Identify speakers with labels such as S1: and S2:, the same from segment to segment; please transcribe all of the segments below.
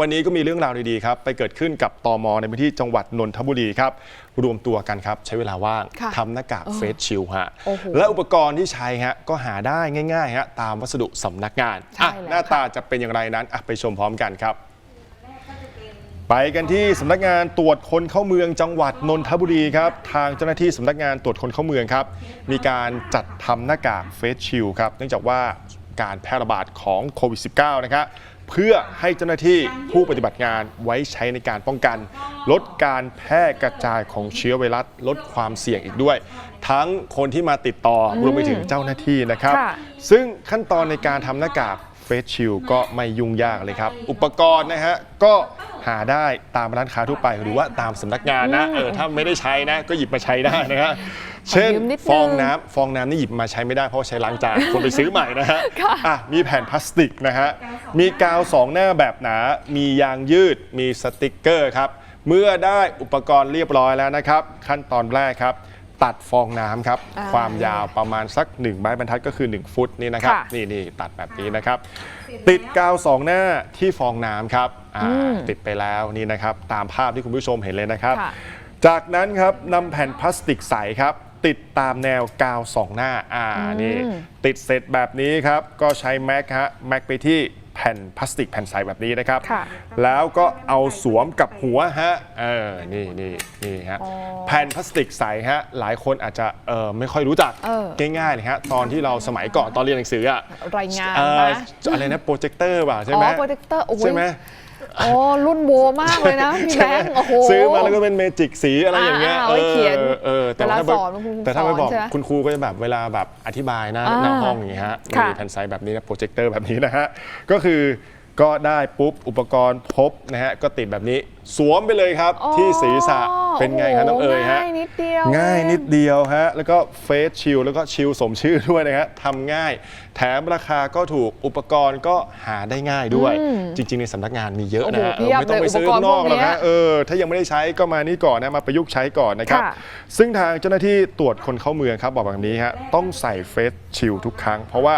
S1: วันนี้ก็มีเรื่องราวดีๆครับ ไปเกิดขึ้นกับตมในพื้นที่จังหวัดนนทบุรีครับ รวมตัวกันครับ ใช้เวลาว่าง
S2: ค่ะ
S1: ทำหน้ากากเฟสชิลฮะ
S2: โอ้โห
S1: และอุปกรณ์ที่ใช้ฮะก็หาได้ง่ายๆฮะตามวัสดุสำนักงาน
S2: ใช่
S1: อะ
S2: แล้ว
S1: หน้าตาจะเป็นอย่างไรนั้นอะไปชมพร้อมกันครับ ไปกันที่สำนักงานตรวจคนเข้าเมืองจังหวัดนนทบุรีครับทางเจ้าหน้าที่สำนักงานตรวจคนเข้าเมืองครับ มีการจัดทำหน้ากากเฟสชิลครับ เนื่องจากว่าการแพร่ระบาดของโควิด -19 นะครับ เพื่อให้เจ้าหน้าที่ผู้ปฏิบัติงานไว้ใช้ในการป้องกัน ลดการแพร่กระจายของเชื้อไวรัสลดความเสี่ยงอีกด้วย ทั้งคนที่มาติดต่อรวมไปถึงเจ้าหน้าที่นะครับ
S2: ค่ะ
S1: ซึ่งขั้นตอนในการทำหน้ากากเฟสชิลก็ไม่ยุ่งยากเลยครับ อุปกรณ์นะฮะก็หาได้ตามร้านค้าทั่วไปหรือว่าตามสำนักงานนะเออถ้าไม่ได้ใช้นะก็หยิบมาใช้ได้นะ ฮะเช่น
S2: ยืมนิดนึง
S1: ฟองน้ำฟองน้ำนี่หยิบมาใช้ไม่ได้เพราะว่าใช้ล้างจานควรไปซื้อใหม่นะฮะ
S2: ค่ะ
S1: อะมีแผ่นพลาสติกนะฮะมีกาวสองหน้าแบบหนา มียางยืด มีสติกเกอร์ครับ เมื่อได้อุปกรณ์เรียบร้อยแล้วนะครับ ขั้นตอนแรกครับ ตัดฟองน้ำครับ
S2: อ่า
S1: ความยาวประมาณสัก 1 ไม้บรรทัดก็คือ 1 ฟุตนี่นะครับ
S2: ค่ะ
S1: นี่นี่ตัดแบบนี้นะครับ ติดกาวสองหน้าที่ฟองน้ำครับอ่า
S2: อืม
S1: ติดไปแล้วนี่นะครับ ตามภาพที่คุณผู้ชมเห็นเลยนะครับ
S2: ค่ะ
S1: จากนั้นครับนำแผ่นพลาสติกใสครับ ติดตามแนวกาวสองหน้าอ่านี่ติดเสร็จแบบนี้ครับ ก็ใช้แม็กฮะแม็กไปที่แผ่นพลาสติกแผ่นใสแบบนี้นะครับ
S2: ค่ะ
S1: แล้วก็เอาสวมกับหัวฮะเออนี่นี่นี่ฮะ
S2: อ๋อ
S1: แผ่นพลาสติกใสฮะหลายคนอาจจะเออไม่ค่อยรู้จัก
S2: เออ
S1: ง่ายๆเลยฮะตอนที่เราสมัยก่อนตอนเรียนหนังสืออะ
S2: รายงาน
S1: เอ่อ
S2: นะ
S1: อะไรนะโปรเจคเตอร์ป่ะใช่
S2: อ๋
S1: ไหม
S2: อโปรเจคเตอร์โอ้ย
S1: ใช่ไหม
S2: โอ้รุ่นโบมากเลยนะพี่แบงค์โอ้โห
S1: ซื้อมาแล้วก็เป็นเมจิกสีอะไรอย่างเงี้ย
S2: อ่าเอาไว้เขียน
S1: ออเออแต่ว่า
S2: เวลา
S1: ถ้าไป
S2: สอนคุณครู
S1: แต่ถ้าไปบอก
S2: สอนใช่ไหม
S1: คุณครูก็จะแบบเวลาแบบอธิบายหน้า
S2: อ่า
S1: หน้าห้องอย่างเงี้ยฮะ
S2: ค่ะ
S1: มีแผ่นใสแบบนี้นะโปรเจคเตอร์แบบนี้นะฮะก็คือ ก็ได้ปุ๊บอุปกรณ์พบนะฮะก็ติดแบบนี้สวมไปเลยครับ
S2: อ๋อ
S1: ที่ศีรษะเป็นไงครับน้องเอ๋ยฮะ
S2: ง่ายนิดเดียว
S1: ง่าย
S2: เอง
S1: นิดเดียวฮะแล้วก็เฟสชิลแล้วก็ชิลสมชื่อด้วยนะฮะทำง่าย แถมราคาก็ถูกอุปกรณ์ก็หาได้ง่ายด้วย
S2: อืม
S1: จริง ๆ ในสำนักงานมีเยอะนะฮะ
S2: โอ้โหเพียบ
S1: ไม่ต้องไปซื้อ
S2: เลยอุปกรณ์
S1: ข้างนอกหรอก
S2: พวกเนี้
S1: ฮะ
S2: ย
S1: เออถ้ายังไม่ได้ใช้ก็มานี่ก่อนนะมาประยุกต์ใช้ก่อนนะครับ
S2: ค่ะ
S1: ซึ่งทางเจ้าหน้าที่ตรวจคนเข้าเมืองครับบอกแบบนี้ฮะต้องใส่เฟสชิลทุกครั้ง เพราะว่า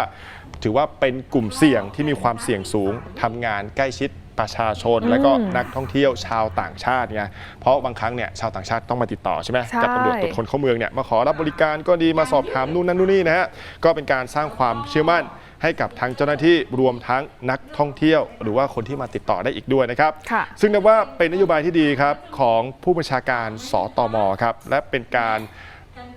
S1: ถือว่าเป็นกลุ่มเสี่ยงที่มีความเสี่ยงสูงทำงานใกล้ชิดประชาชน และก็นักท่องเที่ยวชาวต่างชาติไงเพราะบางครั้งเนี่ยชาวต่างชาติต้องมาติดต่อใช่ไหม
S2: ใช่
S1: กับตำรวจตรวจคนเข้าเมืองเนี่ยมาขอรับบริการก็ดีมาสอบถามนู่นนั่นนู่นนี่นะฮะก็เป็นการสร้างความเชื่อมั่นให้กับทั้งเจ้าหน้าที่รวมทั้งนักท่องเที่ยว หรือว่าคนที่มาติดต่อได้อีกด้วยนะครับ
S2: ค่ะ
S1: ซึ่งนับว่าเป็นนโยบายที่ดีครับของผู้บัญชาการสตมครับและเป็นการ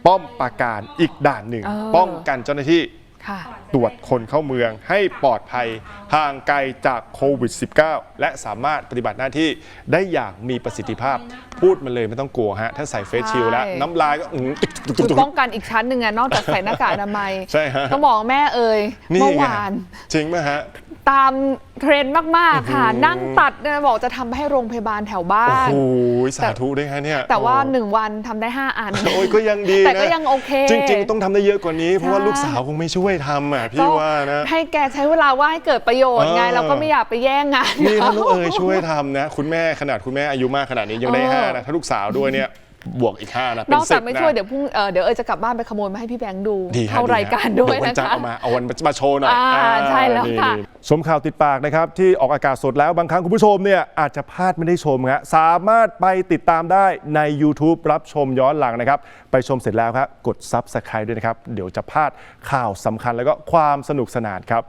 S1: ป้อมปราการอีกด่านหนึ่ง
S2: เออ
S1: ป้องกันเจ้าหน้าที่
S2: ค่ะ
S1: ตรวจคนเข้าเมืองให้ปลอดภัยห่างไกลจากโควิด -19 และสามารถปฏิบัติหน้าที่ได้อย่างมีประสิทธิภาพ พูดมาเลยไม่ต้องกลัวฮะถ้าใส่เฟสชิลด์แล้ว
S2: ใช่
S1: น้ำลายก็อื้อตุ๊กตุ๊ก
S2: คือ
S1: ตุ๊ก
S2: ป้องกันอีกชั้นหนึ่งอะนอกจากใส่หน้ากากอนามัย
S1: ใช่ฮะ
S2: ต้องบอกแม่เอ่ย
S1: นี่
S2: เมื่อ
S1: ไง
S2: วาน
S1: จริงไหมฮะ
S2: ตามเทรนด์มาก ๆ ค่ะ นั่งตัดเนี่ยบอกจะทำให้โรงพยาบาลแถวบ้า
S1: โอ้
S2: น
S1: โหสาธุด้วยฮะเนี่ย
S2: แต่ว่า
S1: โอ้
S2: 1 วันทำได้5 อัน
S1: โอ้ยก็ยังดีนะ
S2: แต่ก็ยังโอเค
S1: จริง ๆ ต้องทำได้เยอะกว่านี้เพราะว่า
S2: ใช่
S1: ลูกสาวคงไม่ช่วยทำอะพี่
S2: ก็
S1: ว่านะ
S2: ให้แกใช้เวลาว่างให้เกิดประโยชน์ไง
S1: เออ
S2: เราก็ไม่อยากไปแย่งงาน
S1: นี่ถ้าลูกเอ๋ยช่วยทำนะ คุณแม่ขนาดคุณแม่อายุมากขนาดนี้ยังได้
S2: เออ
S1: ห้านะถ้าลูกสาวด้วยเนี่ย บวกอีกห้านะ เป็น
S2: นอก
S1: สิ
S2: จาก
S1: บ
S2: ไม่
S1: นะ
S2: ช่วยเดี๋ยวพรุ่งเอ่อเดี๋ยวเอยจะกลับบ้านไปขโมยมาให้พี่แบงค์ดู
S1: ดีฮะ
S2: เข้ารายการด้วย
S1: เวัน
S2: นะ
S1: จันทร์
S2: คะ
S1: เอามาเอาวันมาโชว์หน่อย
S2: อ่า
S1: อ่า
S2: ใช่แล้ว
S1: นี่
S2: ค่ะ
S1: นี่ชมข่าวติดปากนะครับ ที่ออกอากาศสดแล้วบางครั้งคุณผู้ชมเนี่ยอาจจะพลาดไม่ได้ชมฮะสามารถไปติดตามได้ใน YouTube รับชมย้อนหลังนะครับ ไปชมเสร็จแล้วครับ กด Subscribe ด้วยนะครับ เดี๋ยวจะพลาดข่าวสำคัญแล้วก็ความสนุกสนานครับ